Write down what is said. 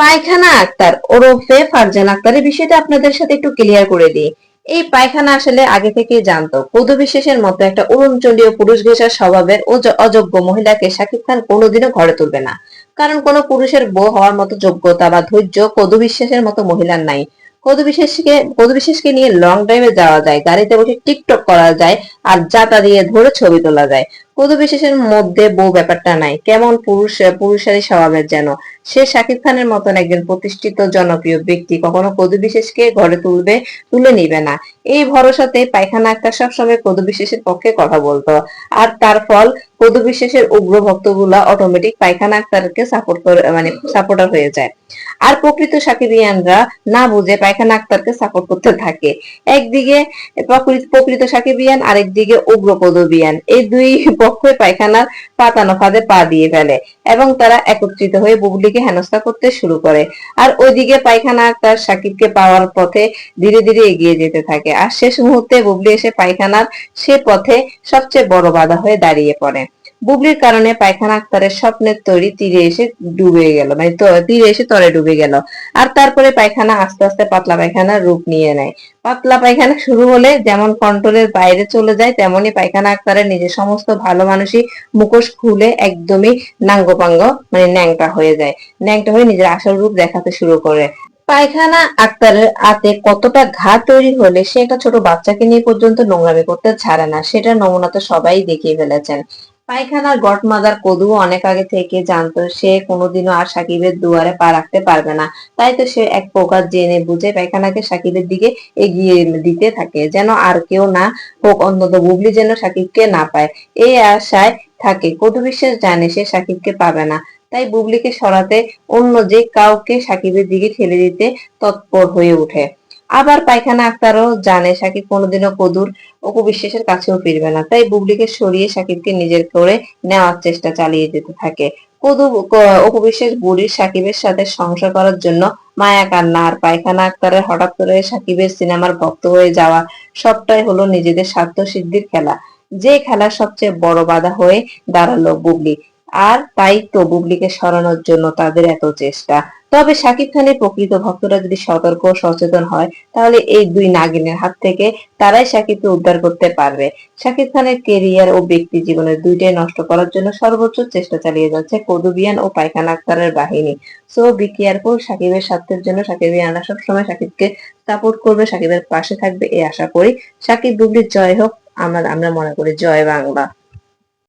পায়খানা আক্তার ওরফে ফারজান আক্তারের বিষয়টা আপনাদের সাথে একটু ক্লিয়ার করে দিই। এই পায়খানা আসলে আগে থেকে জানতো। পদু বিশ্বাসের মতো একটা অরুণচন্ডীয় পুরুষ ঘেঁষার স্বভাবের অযোগ্য মহিলাকে শাকিব খান কোনোদিনও ঘরে তুলবে না। কারণ কোনো পুরুষের বউ হওয়ার মতো যোগ্যতা বা ধৈর্য কদু বিশ্বাসের মতো মহিলার নাই। কদু বিশ্বাসকে কদু বিশ্বাসকে নিয়ে লং ড্রাইভে যাওয়া যায়, গাড়িতে বসে টিকটক করা যায় আর জাতা দিয়ে ধরে ছবি তোলা যায়। কদু বিশ্বাসের মধ্যে বউ ব্যাপারটা নাই। কেমন পুরুষ, পুরুষারই স্বভাবের যেন। সে শাকিব খানের মতন একজন প্রতিষ্ঠিত জনপ্রিয় ব্যক্তি কখনো কদু বিশেষকে ঘরে তুলবে, তুলে নিবে না। এই ভরসাতে পায়খানা আক্তার সবসময় কদু বিশেষের পক্ষে কথা বলতো। আর তার ফল, কদু বিশেষের উগ্র ভক্তগুলা অটোমেটিক পায়খানা আক্তারকে সাপোর্ট করে মানে সাপোর্টার হয়ে যায়। আর প্রকৃত সাকিবিয়ানরা না বুঝে পায়খানা আক্তারকে সাপোর্ট করতে থাকে। একদিকে প্রকৃত সাকিবিয়ান আরেকদিকে উগ্র পদবিয়ান এই দুই পক্ষে পায়খানার পাতানো ফাঁদে পা দিয়ে ফেলে এবং তারা একত্রিত হয়ে বুবলিকে হেনস্থা করতে শুরু করে। আর ওইদিকে পায়খানা তার সাকিবকে পাওয়ার পথে ধীরে ধীরে এগিয়ে যেতে থাকে। আর শেষ মুহূর্তে বুবলি এসে পায়খানার সে পথে সবচেয়ে বড় বাধা হয়ে দাঁড়িয়ে পড়ে। বুবলির কারণে পায়খানা আক্তারের স্বপ্নের তৈরি তীরে এসে ডুবে গেল মানে তীরে এসে তরে ডুবে গেল। আর তারপরে পায়খানা আস্তে আস্তে পাতলা পায়খানার রূপ নিয়ে নেয়। পাতলা পায়খানা শুরু হলে যেমন কন্ট্রোলের বাইরে চলে যায়, তেমনি পায়খানা আক্তারের নিজের সমস্ত ভালো মানুষই মুখোশ খুলে একদমই নাঙ্গপাঙ্গ মানে ন্যাংটা হয়ে যায়। ন্যাংটা হয়ে নিজের আসল রূপ দেখাতে শুরু করে। পায়খানা আক্তারের আতে কতটা ঘা তৈরি হলে সে একটা ছোট বাচ্চাকে নিয়ে পর্যন্ত নোংরামি করতে ছাড়ে না সেটা নমুনা তো সবাই দেখিয়ে ফেলেছেন। পায়খানার গটমাদার কদু অনেক আগে থেকে জানতো, সে কোনোদিনও আর সাকিবের দুয়ারে পা রাখতে পারবে না। তাই তো সে এক প্রকার জেনে বুঝে পায়খানাকে সাকিবের দিকে এগিয়ে দিতে থাকে, যেন আর কেউ না হোক অন্তত বুবলি যেন সাকিবকে না পায়। এই আশায় থাকে কদু বিশ্বাস জানে সে সাকিবকে পাবে না। তাই বুবলিকে সরাতে অন্য যে কাউকে সাকিবের দিকে ঠেলে দিতে তৎপর হয়ে ওঠে। আবার পায়খানা আক্তারও জানে সাকিব কোনোদিনও কদুর অপু বিশ্বাসের কাছেও ফিরবে না। তাই বুবলিকে সরিয়ে সাকিবকে নিজের করে নেওয়ার চেষ্টা চালিয়ে যেতে থাকে। কদু ক- অপু বুড়ির সাকিবের সাথে সংসার করার জন্য মায়া কান্না আর পায়খানা আক্তারের হঠাৎ করে সাকিবের সিনেমার ভক্ত হয়ে যাওয়া সবটাই হলো নিজেদের স্বার্থ সিদ্ধির খেলা। যে খেলার সবচেয়ে বড় বাধা হয়ে দাঁড়াল বুবলি। আর তাই তো বুবলিকে সরানোর জন্য তাদের এত চেষ্টা। তবে শাকিব খানের প্রকৃত ভক্তরা যদি সতর্ক সচেতন হয়, তাহলে এই দুই নাগিনের হাত থেকে তারাই শাকিবকে উদ্ধার করতে পারবে। শাকিব খানের কেরিয়ার ও ব্যক্তি জীবনের দুইটাই নষ্ট করার জন্য সর্বোচ্চ চেষ্টা চালিয়ে যাচ্ছে কদুবিয়ান ও পায়খানা আক্তারের বাহিনী। সো বি কেয়ারফুল সাকিবের স্বার্থের জন্য সাকিবিয়ানরা সবসময় সাকিবকে সাপোর্ট করবে, সাকিবের পাশে থাকবে, এই আশা করি। সাকিব বুবলির জয় হোক আমরা আমরা মনে করি জয় বাংলা।